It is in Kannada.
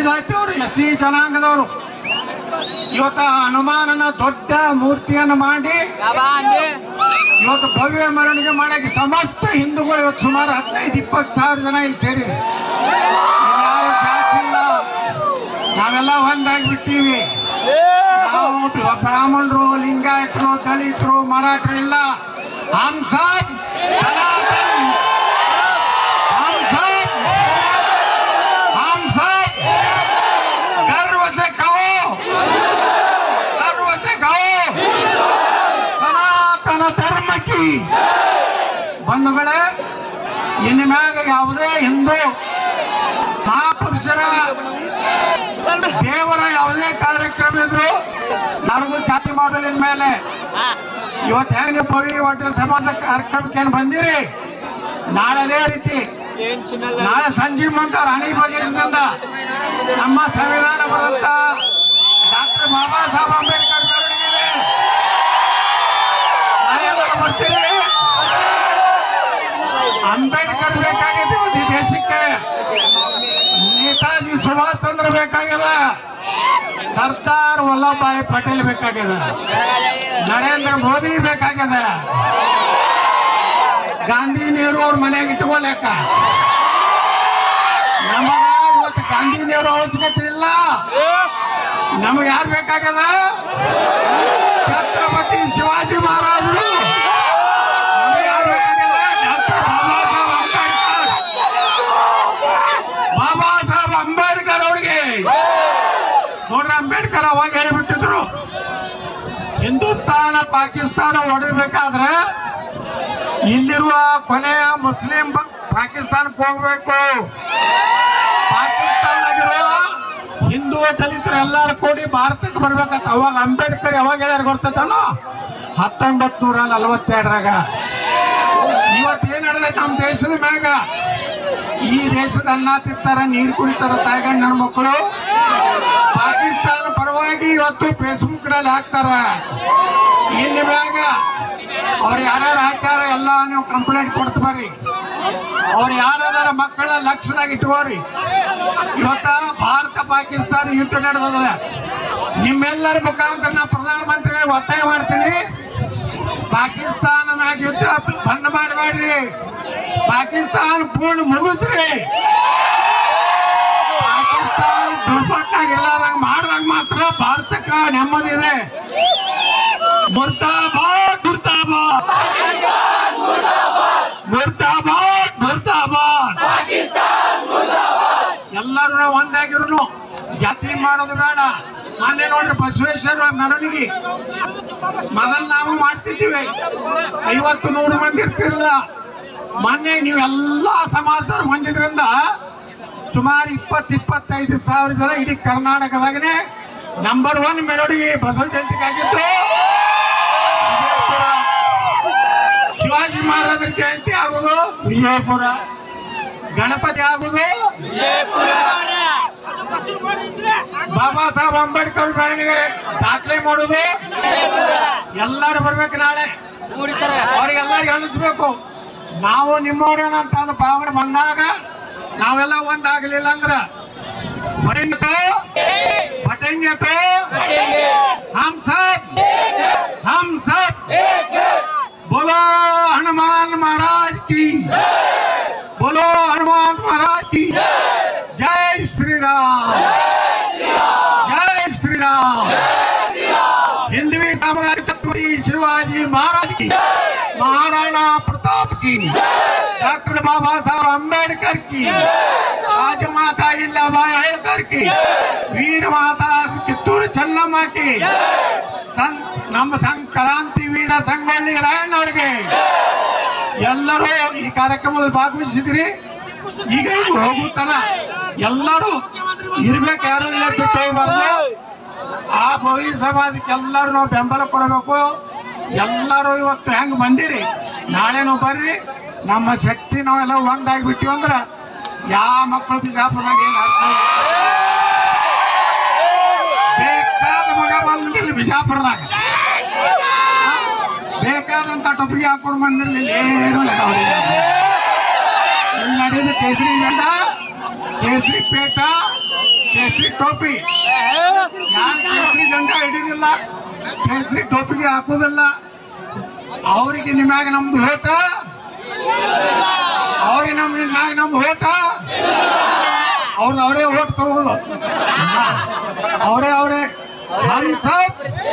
ಜಾತಿಯವರು ಎಸ್ ಸಿ ಜನಾಂಗದವರು ಇವತ್ತ ಹನುಮಾನನ ದೊಡ್ಡ ಮೂರ್ತಿಯನ್ನು ಮಾಡಿ ಇವತ್ತು ಭವ್ಯ ಮೆರವಣಿಗೆ ಮಾಡಕ್ಕೆ ಸಮಸ್ತ ಹಿಂದೂಗಳು ಇವತ್ತು ಸುಮಾರು ಹದಿನೈದು ಇಪ್ಪತ್ತು ಸಾವಿರ ಜನ ಇಲ್ಲಿ ಸೇರಿ ಯಾವ ಜಾತಿ ಇಲ್ಲ ನಾವೆಲ್ಲ ಒಂದಾಗಿ ಬಿಟ್ಟಿವಿ ನಾವು ಬ್ರಾಹ್ಮಣರು ಲಿಂಗಾಯತರು ದಲಿತರು ಮರಾಠರು ಇಲ್ಲ. ಹಮ್ ಧರ್ಮಕ್ಕೆ ಬಂಧುಗಳೇ ಇನ್ನು ಮ್ಯಾಗ ಯಾವುದೇ ಹಿಂದೂ ಮಹಾಪುರುಷರ ದೇವರ ಯಾವುದೇ ಕಾರ್ಯಕ್ರಮ ಇದ್ರು ನನಗೂ ಜಾತಿ ಮಾದಲಿನ ಮೇಲೆ ಇವತ್ತು ಹೆಂಗೆ ಪವಿ ಹೋಟೆಲ್ ಸಮಾಜ ಕಾರ್ಯಕ್ರಮಕ್ಕೆ ಏನು ಬಂದಿರಿ? ನಾಳೆ ಅದೇ ರೀತಿ. ನಾಳೆ ಸಂಜೀವ್ ಮಂತ ರಾಣಿ ಬಗೆಯಿಂದ ನಮ್ಮ ಸಂವಿಧಾನ ಬರುತ್ತ? ಡಾಕ್ಟರ್ ಬಾಬಾ ಸಾಹೇಬ್ ಅಂಬೇಡ್ಕರ್. ಬರ್ತೀವಿ ಬೇಕಾಗ್ಯದ? ಸರ್ದಾರ್ ವಲ್ಲಭಭಾಯಿ ಪಟೇಲ್ ಬೇಕಾಗ್ಯದ? ನರೇಂದ್ರ ಮೋದಿ ಬೇಕಾಗ್ಯದ? ಗಾಂಧಿ ನೆಹರು ಅವ್ರ ಮನೆಗೆ ಇಟ್ಕೊಳಕ ನಮಗ ಇವತ್ತು ಗಾಂಧಿ ನೆಹರು ಅವಶ್ಯಕತೆ ಇಲ್ಲ. ನಮಗೆ ಯಾರು ಬೇಕಾಗ್ಯದ? ಛತ್ರಪತಿ ಶಿವಾಜಿ ಮಹಾರಾಜರು ನಮಗೆ ಯಾರು ಬೇಕಾಗ್ಯದ ಡಾಕ್ಟರ್ ಬಾಬಾ ಸಾಹೇಬ್ ಅಂಬೇಡ್ಕರ್ ಬಾಬಾ ಸಾಹೇಬ್ ಅಂಬೇಡ್ಕರ್ ಅವ್ರಿಗೆ ಅಂಬೇಡ್ಕರ್ ಅವಾಗ ಹೇಳಿಬಿಟ್ಟಿದ್ರು ಹಿಂದೂಸ್ತಾನ, ಪಾಕಿಸ್ತಾನ ಹೊಡಿಬೇಕಾದ್ರೆ ಇಲ್ಲಿರುವ ಕೊನೆಯ ಮುಸ್ಲಿಂ ಪಾಕಿಸ್ತಾನಕ್ಕೆ ಹೋಗ್ಬೇಕು. ಪಾಕಿಸ್ತಾನದಾಗಿರುವ ಹಿಂದೂ ದಲಿತರು ಎಲ್ಲಾರು ಕೂಡಿ ಭಾರತಕ್ಕೆ ಬರ್ಬೇಕಂತ ಅವಾಗ ಅಂಬೇಡ್ಕರ್ ಯಾವಾಗ ಹೇಳ್ಯಾರ ಗೊತ್ತೇನೋ ಹತ್ತೊಂಬತ್ ನೂರ ನಲವತ್ತೆರಡರಾಗ. ಇವತ್ತು ಏನ್ ನಡೆದೈತೆ ನಮ್ಮ ದೇಶದ ಮ್ಯಾಗ? ಈ ದೇಶದ ಅನ್ನ ತಿಂತಾರ, ನೀರು ಕುಡಿತಾರ, ತಾಯ್ಗಂಡ್ ನನ್ನ ಮಕ್ಕಳು ಪಾಕಿಸ್ತಾನ ಇವತ್ತು ಫೇಸ್ಬುಕ್ನಲ್ಲಿ ಹಾಕ್ತಾರ. ಇಲ್ಲಿ ಮ್ಯಾಗ ಅವ್ರು ಯಾರ್ಯಾರು ಹಾಕ್ತಾರ ಎಲ್ಲ ನೀವು ಕಂಪ್ಲೇಂಟ್ ಬರ್ರಿ. ಅವ್ರು ಯಾರ್ಯಾರ ಮಕ್ಕಳ ಲಕ್ಷದಾಗ ಇಟ್ಕೋರಿ. ಇವತ್ತ ಭಾರತ, ಪಾಕಿಸ್ತಾನ, ಯುದ್ಧ ನಡೆದದ. ನಿಮ್ಮೆಲ್ಲರ ಮುಖಾಂತರ ನಾ ಪ್ರಧಾನಮಂತ್ರಿಗಳಿಗೆ ಒತ್ತಾಯ ಮಾಡ್ತೀನಿ. ಪಾಕಿಸ್ತಾನ ಯುದ್ಧ ಬಂದ್ ಮಾಡಬೇಡ್ರಿ. ಪಾಕಿಸ್ತಾನ ಪೂರ್ಣ ಮುಗಿಸ್ರಿ. ಪಾಕಿಸ್ತಾನ ದುರ್ಪಟ್ಟಾಗ ಎಲ್ಲಾರಂಗ ಮಾಡ್ದಂಗ ಮಾತ್ರ. ನೆಮ್ಮದಿ ಇದೆ ಮುರ್ತಾಬಾದ್ ಮುರ್ತಾಬಾದ್ ಮುರ್ತಾಬಾದ್ ಮುರ್ತಾಬಾದ್ ಎಲ್ಲರೂ ಒಂದಾಗಿರು ಜಾತಿ ಮಾಡೋದು ಬೇಡ. ಮೊನ್ನೆ ನೋಡ್ರಿ ಬಸವೇಶ್ವರ ಮೆರವಣಿಗೆ. ಮೊದಲು ನಾವು ಮಾಡ್ತಿದ್ದೀವಿ. ಐವತ್ತು ನೂರು ಮಂದಿ ಇರ್ತಿರಲಿಲ್ಲ ಮೊನ್ನೆ ನೀವೆಲ್ಲ ಸಮಾಜದವ್ರು ಬಂದಿದ್ರಿಂದ ಸುಮಾರು ಇಪ್ಪತ್ತು, ಇಪ್ಪತ್ತೈದು ಸಾವಿರ ಜನ ಇಡೀ ಕರ್ನಾಟಕದಾಗನೇ ನಂಬರ್ ಒನ್ ಮೆರವಣಿಗೆ ಬಸವ ಜಯಂತಿಗಾಗಿತ್ತು. ಶಿವಾಜಿ ಮಹಾರಾಜರ ಜಯಂತಿ ಆಗುದು ವಿಜಯಪುರ ಗಣಪತಿ ಆಗುದು ಬಾಬಾ ಸಾಹೇಬ್ ಅಂಬೇಡ್ಕರ್ ಮೆರವಣಿಗೆ ದಾಖಲೆ ಮಾಡುದು. ಎಲ್ಲರೂ ಬರ್ಬೇಕು ನಾಳೆ. ಅವ್ರಿಗೆಲ್ಲರಿಗೂ ಅನಿಸ್ಬೇಕು. ನಾವು ನಿಮ್ಮವ್ರೇನಂತ ಅದು ಭಾವನೆ ಬಂದಾಗ ನಾವೆಲ್ಲ ಒಂದಾಗಲಿಲ್ಲ ಅಂದ್ರ लड़ेंगे तो हम सब हम सब बोलो हनुमान महाराज की बोलो हनुमान महाराज की जय श्री राम जय श्री राम हिंदवी साम्राज्य छत्रपति शिवाजी महाराज की महाराणा प्रताप की डॉक्टर बाबा साहब अंबेडकर की राज माता इलाबाई अंबेडकर की वीर माता ಕಿತ್ತೂರು ನಮ್ಮ ಸಂಘ ಸಂಕ್ರಾಂತಿ ವೀರ ಸಂಗೊಳ್ಳಿ ರಾಯಣ್ಣವ್ರಿಗೆ ಎಲ್ಲರೂ ಈ ಕಾರ್ಯಕ್ರಮದಲ್ಲಿ ಭಾಗವಹಿಸಿದ್ರಿ. ಈಗ ಹೋಗುತ್ತಾನ ಎಲ್ಲರೂ ಇರ್ಬೇಕು, ಯಾರು ಇಲ್ಲ ಆ ಭವಿ ಸಮಾಜಕ್ಕೆ ಎಲ್ಲರೂ ನಾವು ಬೆಂಬಲ ಕೊಡಬೇಕು. ಎಲ್ಲರೂ ಇವತ್ತು ಹೆಂಗ್ ಬಂದಿರಿ? ನಾಳೆನೂ ಬರ್ರಿ. ನಮ್ಮ ಶಕ್ತಿ ನಾವೆಲ್ಲ ಒಂದಾಗಿ ಬಿಟ್ಟಿವಂದ್ರ ಯಾವ ಮಕ್ಕಳು ಬಿಜಾಪುರದಾಗ ಏನು ಬಿಜಾಪುರದಾಗ. ಬೇಕಾದಂತ ಟೊಪ್ಪಿಗೆ ಹಾಕೊಂಡು ಬಂದಿರಲಿಲ್ಲ ಏನು. ಇಲ್ಲಿ ನಡೆದ ಕೇಸರಿ ಗಂಡ, ಕೇಸರಿ ಪೇಟ, ಕೇಸರಿ ಟೋಪಿ. ಯಾರು ಕೇಸರಿ ಗಂಡ ಹಿಡಿದಿಲ್ಲ, ಕೇಸರಿ ಟೋಪಿಗೆ ಹಾಕುದಿಲ್ಲ ಅವರಿಗೆ ನಿಮ್ಯಾಗ ನಮ್ದು ಓಟ. ಅವ್ರಿಗೆ ನಮ್ ಮ್ಯಾಗ ನಮ್ದು ಓಟ. ಅವ್ರು ಅವರೇ ಓಟ್ ತಗೋದು ಅವರೇ ಅವರೇ. 感谢。